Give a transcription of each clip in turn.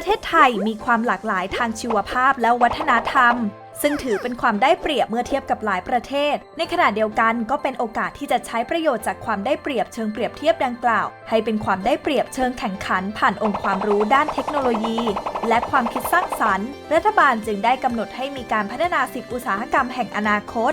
ประเทศไทยมีความหลากหลายทางชีวภาพและวัฒนธรรม ซึ่งถือเป็นความได้เปรียบเมื่อเทียบกับหลายประเทศ ในขณะเดียวกันก็เป็นโอกาสที่จะใช้ประโยชน์จากความได้เปรียบเชิงเปรียบเทียบดังกล่าว ให้เป็นความได้เปรียบเชิงแข่งขัน ผ่านองค์ความรู้ด้านเทคโนโลยี และความคิดสร้างสรรค์ รัฐบาลจึงได้กำหนดให้มีการพัฒนา10อุตสาหกรรมแห่งอนาคต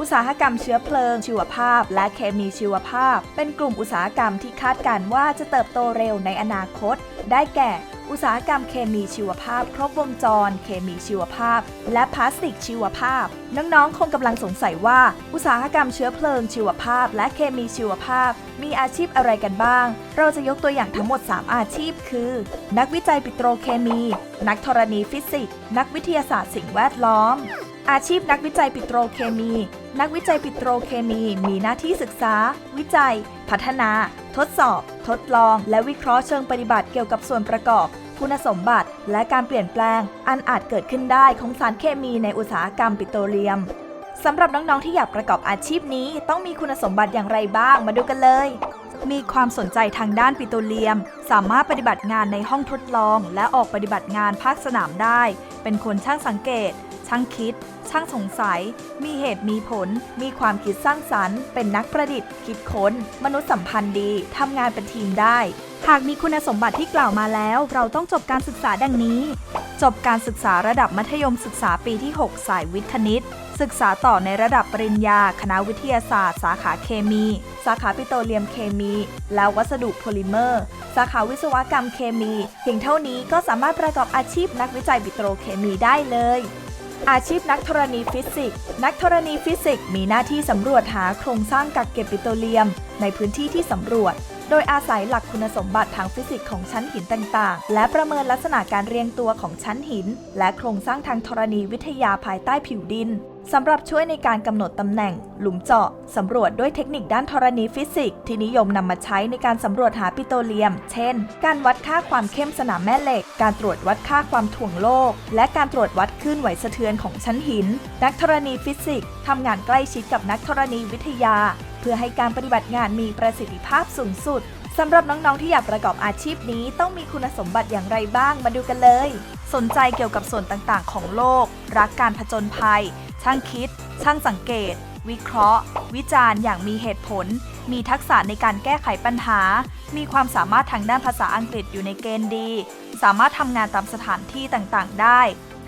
อุตสาหกรรมเชื้อเพลิง ชีวภาพ และเคมีชีวภาพ เป็นกลุ่มอุตสาหกรรมที่คาดการณ์ว่าจะเติบโตเร็วในอนาคต ได้แก่ อุตสาหกรรมเคมีชีวภาพ ครบวงจร เคมีชีวภาพ และพลาสติกชีวภาพ น้องๆ คงกำลังสงสัยว่า อุตสาหกรรมเชื้อเพลิงชีวภาพ และเคมีชีวภาพ มีอาชีพอะไรกันบ้าง เราจะยกตัวอย่างทั้งหมด 3 อาชีพ คือ นักวิจัยปิโตรเคมี นักธรณีฟิสิกส์ นักวิทยาศาสตร์สิ่งแวดล้อม อาชีพนักวิจัยปิโตรเคมี นักวิจัยปิโตรเคมีมีหน้าที่ศึกษา วิจัย พัฒนา ทดสอบ ทดลอง และวิเคราะห์เชิงปฏิบัติเกี่ยวกับส่วนประกอบ คุณสมบัติ และการเปลี่ยนแปลง อันอาจเกิดขึ้นได้ของสารเคมีในอุตสาหกรรมปิโตรเลียมสำหรับน้องๆที่อยากประกอบอาชีพนี้ ต้องมีคุณสมบัติอย่างไรบ้างมาดูกันเลย มีความสนใจทางด้านปิโตรเลียม สามารถปฏิบัติงานในห้องทดลอง และออกปฏิบัติงานภาคสนามได้ เป็นคนช่างสังเกต ช่างคิด ช่างสงสัย มีเหตุมีผล มีความคิดสร้างสรรค์ เป็นนักประดิษฐ์ คิดค้น มนุษยสัมพันธ์ดี ทำงานเป็นทีมได้ หากมีคุณสมบัติที่กล่าวมาแล้ว เราต้องจบการศึกษาดังนี้ จบการศึกษาระดับมัธยมศึกษาปีที่ 6 สายวิทย์คณิต ศึกษาต่อในระดับปริญญา คณะวิทยาศาสตร์ สาขาเคมี สาขาปิโตรเลียมเคมี และวัสดุโพลิเมอร์ สาขาวิศวกรรมเคมี เพียงเท่านี้ก็สามารถประกอบอาชีพนักวิจัยปิโตรเคมีได้เลย อาชีพนักธรณีฟิสิกส์ นักธรณีฟิสิกส์มีหน้าที่สำรวจหาโครงสร้างกักเก็บปิโตรเลียม ในพื้นที่ที่สำรวจ โดยอาศัยหลักคุณสมบัติทางฟิสิกส์ของชั้นหินต่างๆ และประเมินลักษณะการเรียงตัวของชั้นหิน และโครงสร้างทางธรณีวิทยาภายใต้ผิวดิน สำหรับช่วยในการกำหนดตำแหน่ง หลุมเจาะสำรวจด้วยเทคนิคด้านธรณีฟิสิกส์ที่นิยมนำมาใช้ในการสำรวจหาปิโตรเลียม เช่น การวัดค่าความเข้มสนามแม่เหล็ก การตรวจวัดค่าความถ่วงโลก และการตรวจวัดคลื่นไหวสะเทือนของชั้นหิน นักธรณีฟิสิกส์ทำงานใกล้ชิดกับนักธรณีวิทยา เพื่อให้การปฏิบัติงานมีประสิทธิภาพสูงสุด สำหรับน้องๆที่อยากประกอบอาชีพนี้ต้องมีคุณสมบัติอย่างไรบ้างมาดูกันเลย สนใจเกี่ยวกับส่วนต่างๆ ของโลก รักการผจญภัย ช่างคิด ช่างสังเกต วิเคราะห์ วิจารณ์อย่างมีเหตุผล มีทักษะในการแก้ไขปัญหา มีความสามารถทางด้านภาษาอังกฤษอยู่ในเกณฑ์ดี สามารถทำงานตามสถานที่ต่างๆ ได้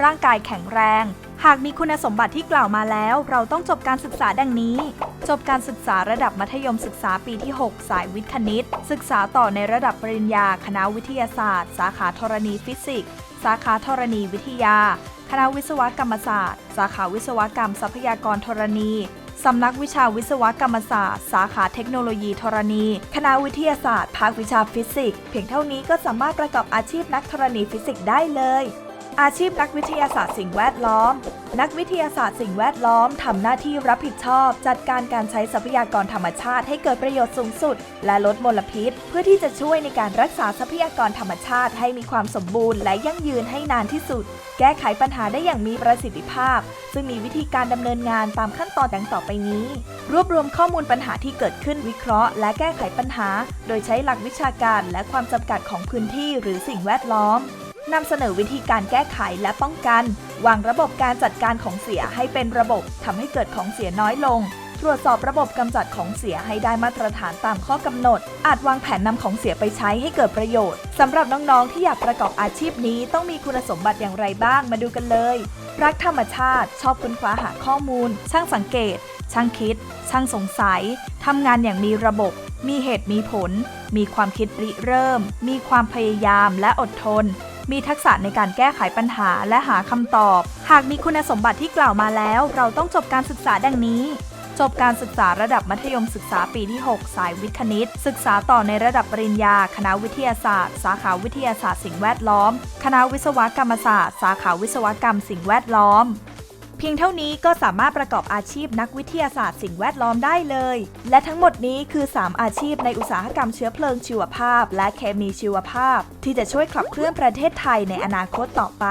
ร่างกายแข็งแรง หากมีคุณสมบัติที่กล่าวมาแล้ว เราต้องจบการศึกษาดังนี้ จบการศึกษาระดับมัธยมศึกษาปีที่ 6 สายวิทย์คณิต ศึกษาต่อในระดับปริญญา คณะวิทยาศาสตร์ สาขาธรณีฟิสิกส์ สาขาธรณีวิทยา คณะวิศวกรรมศาสตร์ สาขาวิศวกรรมทรัพยากรธรณีสำนักวิชาวิศวกรรมศาสตร์ สาขาเทคโนโลยีธรณี คณะวิทยาศาสตร์ ภาควิชาฟิสิกส์ เพียงเท่านี้ก็สามารถประกอบอาชีพนักธรณีฟิสิกส์ได้เลย อาชีพนักวิทยาศาสตร์สิ่งแวดล้อม นักวิทยาศาสตร์สิ่งแวดล้อมทำหน้าที่รับผิดชอบ จัดการการใช้ทรัพยากรธรรมชาติให้เกิดประโยชน์สูงสุด และลดมลพิษ เพื่อที่จะช่วยในการรักษาทรัพยากรธรรมชาติให้มีความสมบูรณ์และยั่งยืนให้นานที่สุด แก้ไขปัญหาได้อย่างมีประสิทธิภาพ ซึ่งมีวิธีการดำเนินงานตามขั้นตอนดังต่อไปนี้ รวบรวมข้อมูลปัญหาที่เกิดขึ้นวิเคราะห์ และแก้ไขปัญหา โดยใช้หลักวิชาการและความจำกัดของพื้นที่หรือสิ่งแวดล้อม นำเสนอวิธีการแก้ไขและป้องกัน วางระบบการจัดการของเสียให้เป็นระบบทำให้เกิดของเสียน้อยลง ตรวจสอบระบบกำจัดของเสียให้ได้มาตรฐานตามข้อกำหนด อาจวางแผนนำของเสียไปใช้ให้เกิดประโยชน์สำหรับน้องๆ ที่อยากประกอบอาชีพนี้ต้องมีคุณสมบัติอย่างไรบ้างมาดูกันเลย รักธรรมชาติ ชอบค้นคว้าหาข้อมูล ช่างสังเกต ช่างคิด ช่างสงสัยทำงานอย่างมีระบบ มีเหตุมีผล มีความคิดริเริ่ม มีความพยายามและอดทน มีทักษะในการแก้ไขปัญหาและหาคำตอบ หากมีคุณสมบัติที่กล่าวมาแล้ว เราต้องจบการศึกษาดังนี้ จบการศึกษาระดับมัธยมศึกษาปีที่ 6 สายวิทย์คณิต ศึกษาต่อในระดับปริญญา คณะวิทยาศาสตร์ สาขาวิทยาศาสตร์สิ่งแวดล้อม คณะวิศวกรรมศาสตร์ สาขาวิศวกรรมสิ่งแวดล้อม เพียงเท่านี้ก็สามารถประกอบอาชีพนักวิทยาศาสตร์สิ่งแวดล้อมได้เลย และทั้งหมดนี้คือ 3 อาชีพในอุตสาหกรรมเชื้อเพลิงชีวภาพ และเคมีชีวภาพ ที่จะช่วยขับเคลื่อนประเทศไทยในอนาคตต่อไป